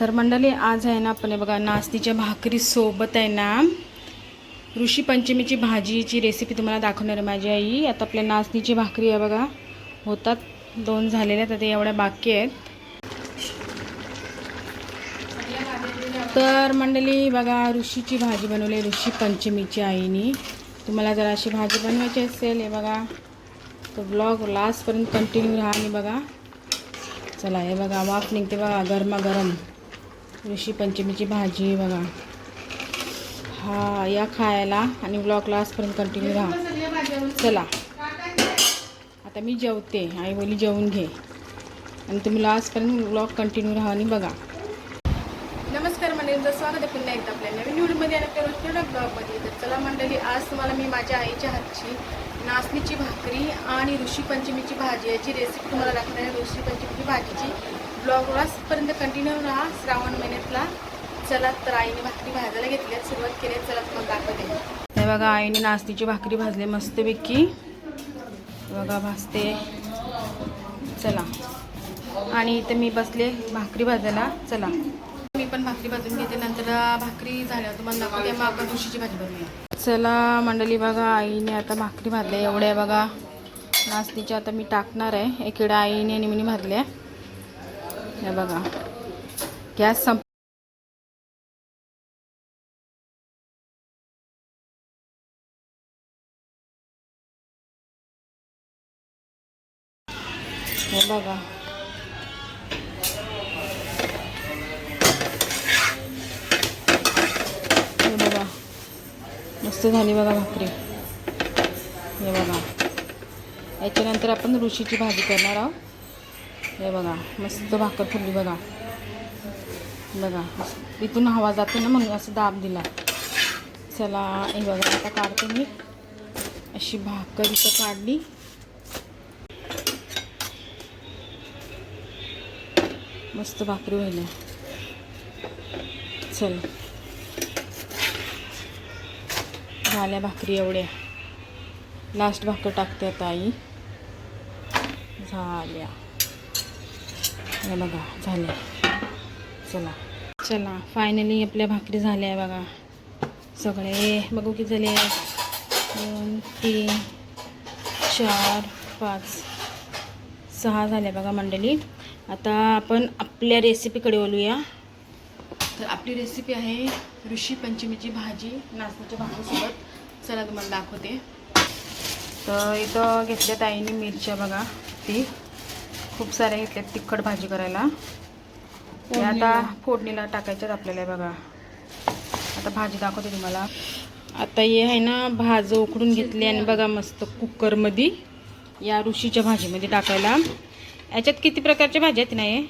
तर मंडळी आज आहे ना आपण हे बघा नाचणीच्या भाकरी सोबत आहे ना ऋषी पंचमीची भाजीची रेसिपी तुम्हाला दाखवणार आहे माझी आई. आता आपल्या नाचणीची भाकरी आहे बघा होतात दोन झालेल्या आहेत आता एवढ्या बाकी आहेत. तर मंडळी बघा ऋषीची भाजी बनवली ऋषी पंचमीची आईनी. तुम्हाला जर अशी भाजी बनवायची असेल हे बघा तर ब्लॉग लास्टपर्यंत कंटिन्यू राहा आणि बघा. चला हे बघा वाफ निघते बघा गरमागरम. ऋषी पंचमीची भाजी बघा. हा या खायला आणि ब्लॉकला आजपर्यंत कंटिन्यू राहा. चला. आता मी जेवते. आई बोली जेवून घे. आणि तुम्ही लास्टपर्यंत ब्लॉग कंटिन्यू राहा आणि बघा. नमस्कार मंडळींचं स्वागत आहे पुन्हा एकदा आपल्या नवीन व्हिडिओमध्ये आणि आपल्या रोजच्या ब्लॉगमध्ये तर चला मंडळी आज तुम्हाला मी माझ्या आईच्या हातची नाचणीची भाकरी आणि ऋषी पंचमीची भाजी. याची रेसिपी तुम्हाला दाखवणार आहे ऋषी पंचमीची भाजीची. ब्लॉग लास्टपर्यंत कंटिन्यू राहा. श्रावण महिन्यातला चला तर आईने भाकरी भाजायला घेतली सुरुवात केली चला तुम्हाला दाखवते. हे बघा आईने नाचणीची भाकरी भाजली मस्तपैकी. बघा भाजते. चला. आणि इथं मी बसले भाकरी भाजायला. चला. मी पण भाकरी भाजून घेते. नंतर भाकरी झाल्यावर तुम्हाला दाखवते. मग आपण ऋषीची भाजी बनवूया. चला मंडळी बघा आईने आता भाकरी भाजल्या एवढ्या बघा. नाचणीच्या आता मी टाकणार आहे. एकीकडे आईने आणि मी भाजल्या. हे बघा. गॅस संप हे बघा. मस्त झाली बघा भाकरी. हे बघा. याच्यानंतर आपण ऋषीची भाजी करणार आहोत. हे बघा मस्त भाकर फुलली बघा. बघा इथून हवा जातो ना म्हणून असं दाब दिला. चला हे बघा आता काढते मी. अशी भाकर इथं काढली. मस्त भाकरी व्हायला चल. झाल्या भाकरी एवढ्या. लास्ट भाकर टाकते आता आई. झाल्या. हे बघा झाल्या. चला. चला फायनली आपल्या भाकरी झाल्या आहे बघा. सगळे बघू की झाले दोन तीन चार पाच सहा झाल्या बघा मंडळी. आता आपण आपल्या रेसिपीकडे बोलूया तर आपली रेसिपी आहे ऋषी पंचमीची भाजी नाचण्याच्या भाकरीसोबत. चला तुम्हाला दाखवते. तर इथं घेतल्यात आईने मिरच्या बघा ती. खूप साऱ्या घेतल्यात तिखट भाजी करायला. आता फोडणीला टाकायच्यात आपल्याला बघा. आता भाजी दाखवते तुम्हाला. आता हे आहे ना भाज उकडून घेतली आणि बघा मस्त कुकरमध्ये या ऋषीच्या भाजीमध्ये टाकायला. याच्यात किती प्रकारच्या भाज्या आहेत नाही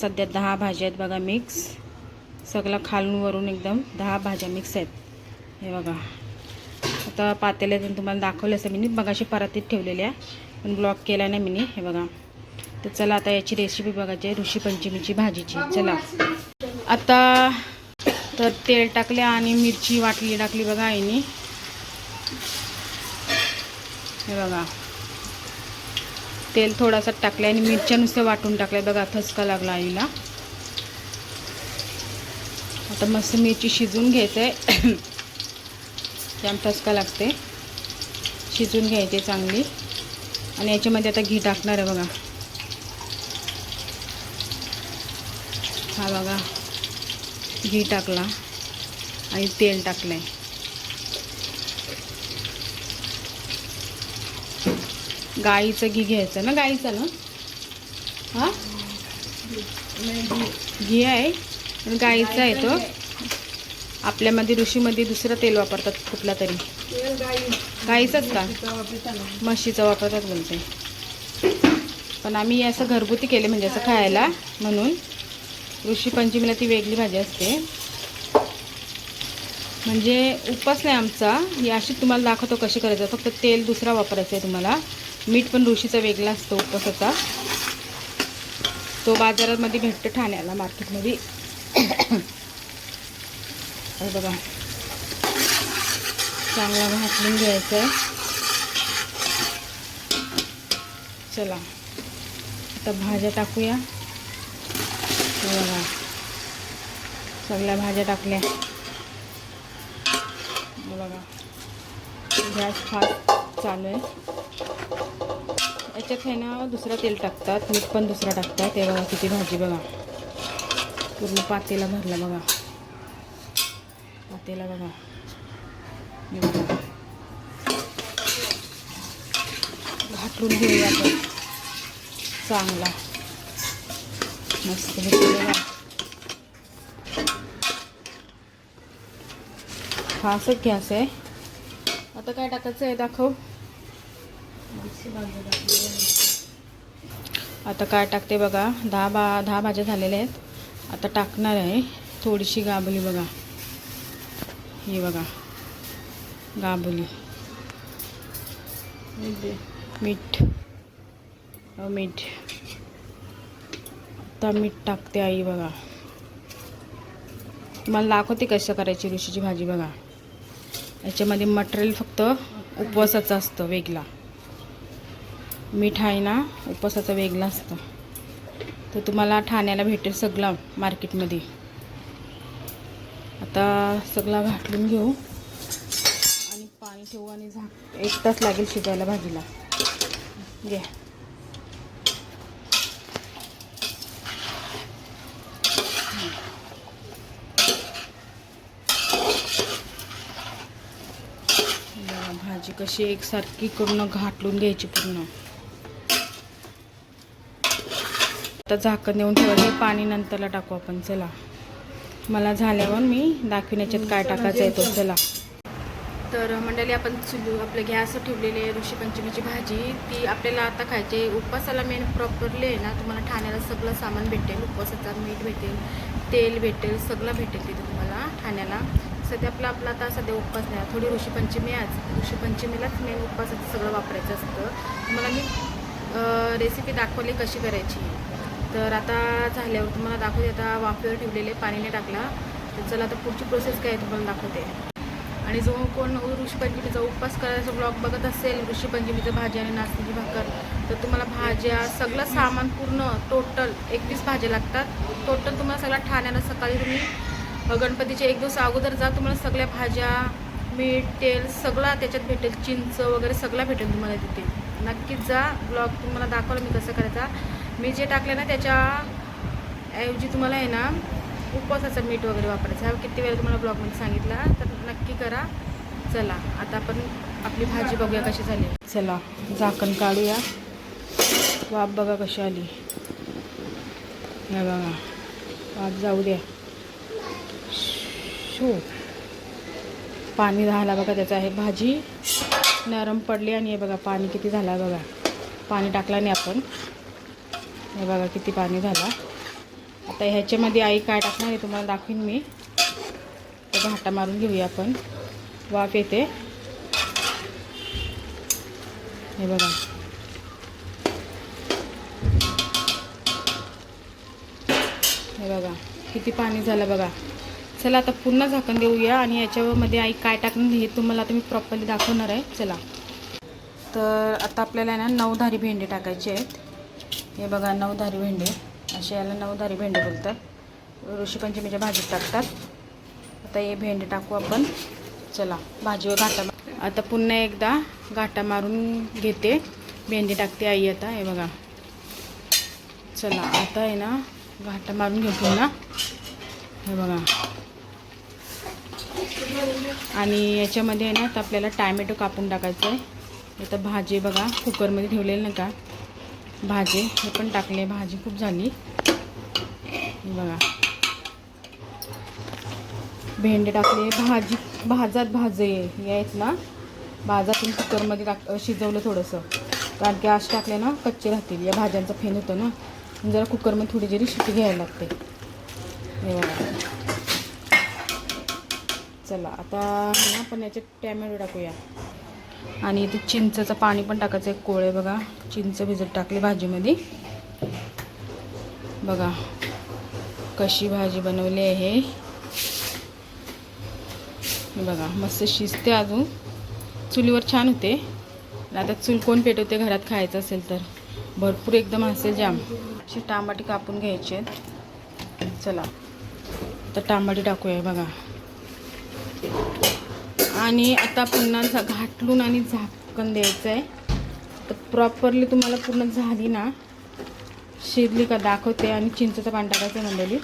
सध्या दहा भाज्या आहेत बघा मिक्स. सगळं खालून वरून एकदम दहा भाज्या मिक्स आहेत. हे बघा. आता पातेल्यातून तुम्हाला दाखवलं असं मी बघाशी परातीत ठेवलेल्या पण ब्लॉक केला नाही मी हे बघा. तर चला आता याची रेसिपी बघायची आहे. ऋषी पंचमीची भाजीची. चला. आता तर तेल टाकले आणि मिरची वाटली टाकली बघा आईने. हे बघा. तेल थोडासा टाकलं आणि मिरच्या नुसत्या वाटून टाकल्या बघा थसका लागला आईला. आता मस्त मिरची शिजून घ्यायचं आहे त्याम ठसका लागते. शिजून घ्यायची चांगली. आणि याच्यामध्ये आता घी टाकणार आहे बघा. हा बघा. घी टाकला. आणि तेल टाकलं आहे गाईचं घी घ्यायचं ना? गाईचं ना? हां? घी आहे? गाईचा आहे तो. आपल्यामध्ये ऋषीमध्ये दुसरं तेल वापरतात कुठला तरी. गाईचंच का? म्हशीचं वापरतात बोलते पण आम्ही असं घरगुती केले म्हणजे असं खायला म्हणून. ऋषी पंचमीला ती वेगळी भाजी असते. म्हणजे उपास नाही आमचा. ही अशी तुम्हाला दाखवतो कशी करायचं. फक्त तेल दुसरा वापरायचं आहे तुम्हाला. मीठ पण ऋषीचा वेगळा असतो उपवासाचा. तो बाजारामध्ये भेटतो ठाण्याला मार्केटमध्ये. हे बघा. चांगला भाजून घ्यायचा आहे. चला. आता भाज्या टाकूया. बघा. सगळ्या भाज्या टाकल्या. बघा. गॅस फास्ट चालू आहे. याच्यात आहे ना दुसरं तेल टाकतात. मीठ पण दुसरा टाकतात. ते बघा किती भाजी बघा. पूर्ण पातेला भरला बघा. पातेला बघा. घाटून घेऊया आपण. चांगला. मस्त बघा. हा असं गॅस आहे. आता काय टाकायचं आहे दाखव. आता काय टाकते बघा. दहा बा दहा भाज्या झालेल्या आहेत. आता टाकणार आहे. थोडीशी गाबली बघा. ही बघा. गाबली. मीठ. मीठ. आता मीठ टाकते आई बघा. मला दाखवते कसं करायची ऋषीची भाजी बघा. याच्यामध्ये मटेरियल फक्त उपवासाचं असतं वेगळा. मीठ आहे ना उपवासाचं वेगळं असतं. तर तुम्हाला ठाण्याला भेटेल सगळं मार्केटमध्ये. आता सगळा घाटलून घेऊ. आणि पाणी ठेवू आणि झाक एक तास लागेल शिजायला भाजीला. घ्या. भाजी कशी एकसारखी करून घाटलून घ्यायची पूर्ण. आता झाकण देऊन ठेवायचे पाणी नंतरला टाकू आपण. चला. मला झाल्यावर मी दाखविण्याच्यात काय टाकायचं आहे तो. चला. तर मंडळी आपण चुलू आपलं गॅस ठेवलेली आहे भाजी ती आपल्याला आता खायची आहे. उपवासाला मेन प्रॉपरली आहे ना तुम्हाला ठाण्याला सगळं सामान भेटेल. उपवासाचा मीठ भेटेल तेल भेटेल सगळं भेटेल तिथे तुम्हाला ठाण्याला. सध्या आपला आपला आता सध्या उपवास नाही. थोडी ऋषीपंचमी आज. ऋषीपंचमीलाच मेन उपवासाचं सगळं वापरायचं असतं. तुम्हाला मी रेसिपी दाखवली कशी करायची. तर आता झाल्यावर तुम्हाला दाखवते आता वाफेवर ठेवलेले पाणीने टाकला. तर चला आता पुढची प्रोसेस काय आहे तुम्हाला दाखवते. आणि जो कोण ऋषीपंचमीचा उपवास करायचा ब्लॉग बघत असेल ऋषीपंचमीचं भाजी आणि नाचणीची भाकर तर तुम्हाला भाज्या सगळं सामान पूर्ण टोटल एकवीस भाज्या लागतात. टोटल तुम्हाला सगळ्या ठाण्याला सकाळी तुम्ही गणपतीच्या एक दिवस अगोदर जा तुम्हाला सगळ्या भाज्या मीठ तेल सगळं त्याच्यात भेटेल. चिंच वगैरे सगळं भेटेल तुम्हाला तिथे. नक्कीच जा ब्लॉग तुम्हाला दाखवलं मी कसं करायचा. मी जे टाकले ना त्याच्या ऐवजी तुम्हाला आहे ना उपवासाचं मीठ वगैरे वापरायचं. हा किती वेळा तुम्हाला ब्लॉगमध्ये सांगितला तर नक्की करा. चला आता आपण आपली भाजी बघूया कशी झाली. चला झाकण काढूया. वाफ बघा कशी आली. हे बघा वाफ जाऊ द्या. शो. पाणी झाला बघा त्याचं आहे भाजी नरम पडली आणि हे बघा पाणी किती झालं बघा. पाणी टाकला नाही आपण. हे बघा किती पाणी झालं. आता ह्याच्यामध्ये आई काय टाकणार आहे तुम्हाला दाखवीन मी. तर घाटा मारून घेऊया आपण. वाफ येते. हे बघा. हे बघा किती पाणी झालं बघा. चला आता पुन्हा झाकण देऊया आणि याच्यामध्ये आई काय टाकणार हे तुम्हाला आता मी प्रॉपरली दाखवणार आहे. चला. तर आता आपल्याला आहे ना नऊधारी भेंडे टाकायचे आहेत. हे बघा नऊधारी भेंडे. असे याला नऊधारी भेंडे बोलतात. ऋषीपंचमीच्या भाजीत टाकतात. आता हे भेंडे टाकू आपण. चला भाजीवर घाटा आता पुन्हा एकदा घाटा मारून घेते. भेंडी टाकते आई आता हे बघा. चला आता आहे ना घाटा मारून घेऊ पुन्हा. हे बघा. आणि याच्यामध्ये आहे ना आता आपल्याला टॅमॅटो कापून टाकायचं आहे आता भाजी बघा कुकरमध्ये ठेवलेलं नाही का? भाजी हे पण टाकले भाजी खूप झाली. बघा. भेंडे टाकले भाजी भाजात भाजे हे आहेत ना? भाजातून कुकरमध्ये टाक शिजवलं थोडंसं. कारण की आज टाकले ना कच्चे राहतील. या भाज्यांचा फेन होतं ना. जरा कुकरमध्ये थोडी जरी शिटी घ्यायला लागते. हे बघा. चला आता ना आपण याचे टॅमॅटो टाकूया. आणि इथे चिंचचं पाणी पण टाकायचं एक कोळे बघा. चिंच भिजत टाकली भाजीमध्ये. बघा कशी भाजी बनवली आहे. हे बघा मस्त शिजते अजून. चुलीवर छान होते. आता चूल कोण पेटवते घरात खायचं असेल तर. भरपूर एकदम असेल जाम. अशी टामाटे कापून घ्यायचे आहेत. चला तर टांबाटी टाकूया बघा. आणि आता पुन्हा झा घाटलून आणि झाकण द्यायचं आहे तर प्रॉपरली तुम्हाला पूर्ण झाली ना शिजली का दाखवते आणि चिंचेचं पाणी टाकायचं आहे मंडळी.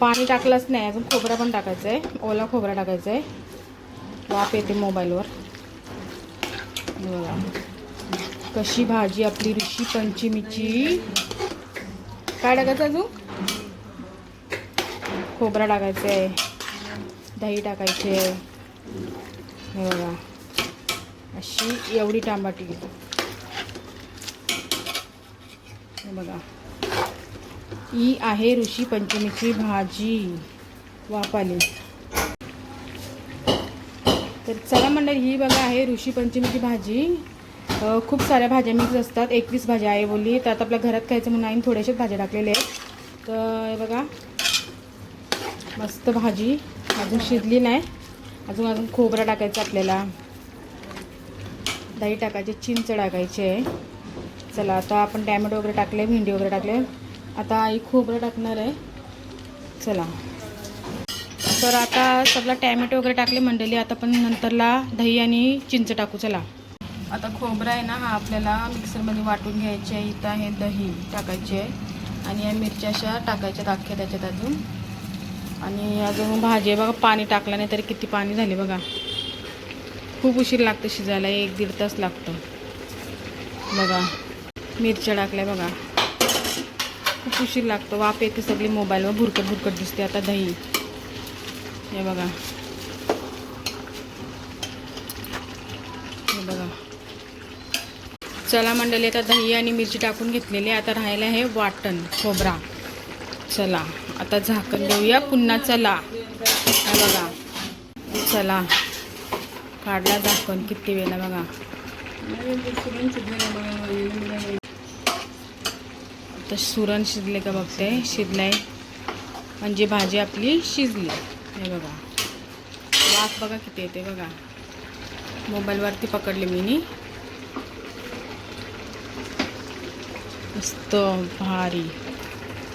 पाणी टाकलंच नाही अजून खोबरा पण टाकायचं आहे ओला खोबरा टाकायचा आहे वाप येते मोबाईलवर. बघा. कशी भाजी आपली ऋषी पंचमीची. काय टाकायचं अजून? खोबरा टाकायचं आहे दही टाकायचे आहे हे बघा. अशी एवढी टांबाटी हे बघा. ही आहे ऋषी पंचमीची भाजी. वापाली. तर चला मंडळी ही बघा आहे ऋषी पंचमीची भाजी. खूप साऱ्या भाज्या मिक्स असतात. एकवीस भाज्या आहे बोलली तर आता आपल्या घरात खायचं म्हणून आईने थोड्याशाच भाज्या टाकलेल्या आहेत. तर बघा. मस्त भाजी. अजून शिजली नाही. अजून अजून खोबरा टाकायचं आपल्याला. दही टाकायचे चिंच टाकायचे. आहे चला आता आपण टॅमॅटो वगैरे टाकले भेंडी वगैरे टाकले. आता आई खोबरं टाकणार आहे. चला. तर आता सगळं टॅमॅटो वगैरे टाकले मंडळी आता पण नंतरला दही आणि चिंच टाकू चला. आता खोबरं आहे ना हा आपल्याला मिक्सरमध्ये वाटून घ्यायचे आहे इथं आहे दही टाकायचे. आहे आणि या मिरच्या अशा टाकायच्या अख्ख्या त्याच्यात अजून. आणि अजून भाजी आहे बघा पाणी टाकलं नाही तरी किती पाणी झाले बघा. खूप उशीर लागतं शिजायला एक दीड तास लागतं. बघा मिरच्या टाकल्या बघा. खूप उशीर लागतो वाफ येते सगळी मोबाईलवर भुरकट भुरकट दिसते आता दही. हे बघा. हे बघा. चला मंडळी आता दही आणि मिरची टाकून घेतलेली आता राहिलं आहे वाटण खोबरा. चला आता झाकण देऊया पुन्हा चला. बघा चला. काढला झाकण किती वेळा बघा. आता सुरण शिजले का बघते? शिजलाय. म्हणजे भाजी आपली शिजली. हे बघा. वाफ बघा किती येते बघा. मोबाईलवरती पकडले मी नी मस्त भारी.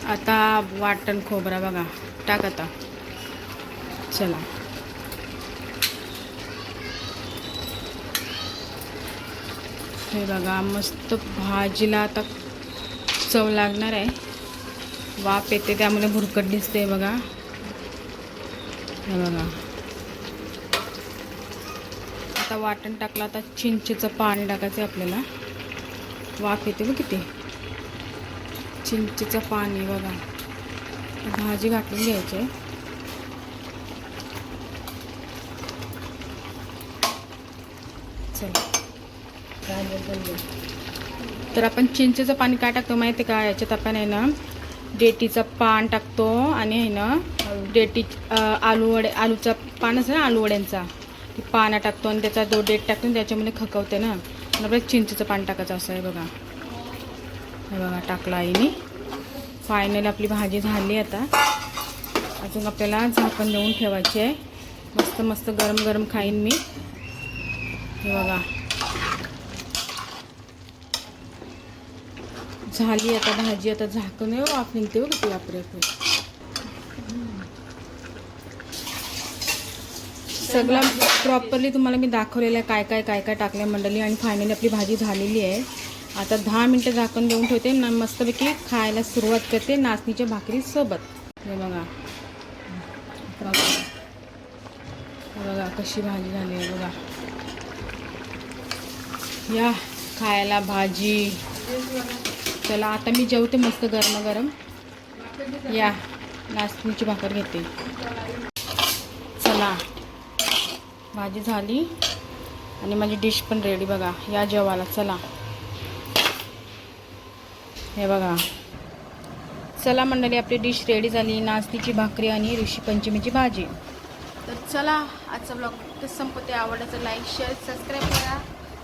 आता वाटण खोबरा बघा. टाक आता. चला. हे बघा मस्त भाजीला आता चव लागणार आहे. वाफ येते त्यामुळे भुरकट दिसते बघा. हे बघा. आता वाटण टाकलं आता चिंचेचं पाणी टाकायचं आहे आपल्याला. वाफ येते बघ किती. चिंचेचं पाणी बघा. भाजी घाटून घ्यायची. आहे तर आपण चिंचेचं पाणी काय टाकतो माहिती आहे का? याच्यात आपण आहे ना डेटीचं पान टाकतो आणि आहे ना डेटी आलू वडे आलूचा पान असं ना आलू वड्यांचा. पानं टाकतो आणि त्याचा दो डेट टाकतो आणि त्याच्यामध्ये खकवते ना. आपल्याला चिंचेचं पान टाकायचं असं आहे बघा. हे बघा टाकलं आईने. फायनल आपली भाजी झाली आता. अजून आपल्याला झाकण देऊन ठेवायची आहे. मस्त मस्त गरम गरम खाईन मी. हे बघा. झाली आता भाजी आता झाकण येऊ हो, वाफ निघते बघ किती वापरे सगळं प्रॉपरली तुम्हाला मी दाखवलेलं आहे काय काय काय काय टाकलं मंडळी. आणि फायनली आपली भाजी झालेली आहे. आता दहा मिनटं झाकण देऊन ठेवते. ना मस्तपैकी खायला सुरुवात करते नाचणीच्या भाकरीसोबत हे बघा. बघा कशी भाजी झाली आहे बघा. या खायला भाजी. चला आता मी जेवते मस्त गरम गरम या नाचणीची भाकर घेते. चला. भाजी झाली. आणि माझी डिश पण रेडी बघा. या जेवायला चला. हे बघा. चला मंडळी आपली डिश रेडी झाली. नाचणीची भाकरी आणि ऋषी पंचमीची भाजी. तर चला आजचा ब्लॉग तर संपते आवडल्याचं लाईक शेअर सबस्क्राईब करा.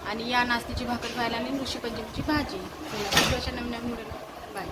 आणि या नाचणीची भाकरी खायला आणि ऋषी पंचमीची भाजी. चला अशा नवीन नवीन व्हिडिओ बाय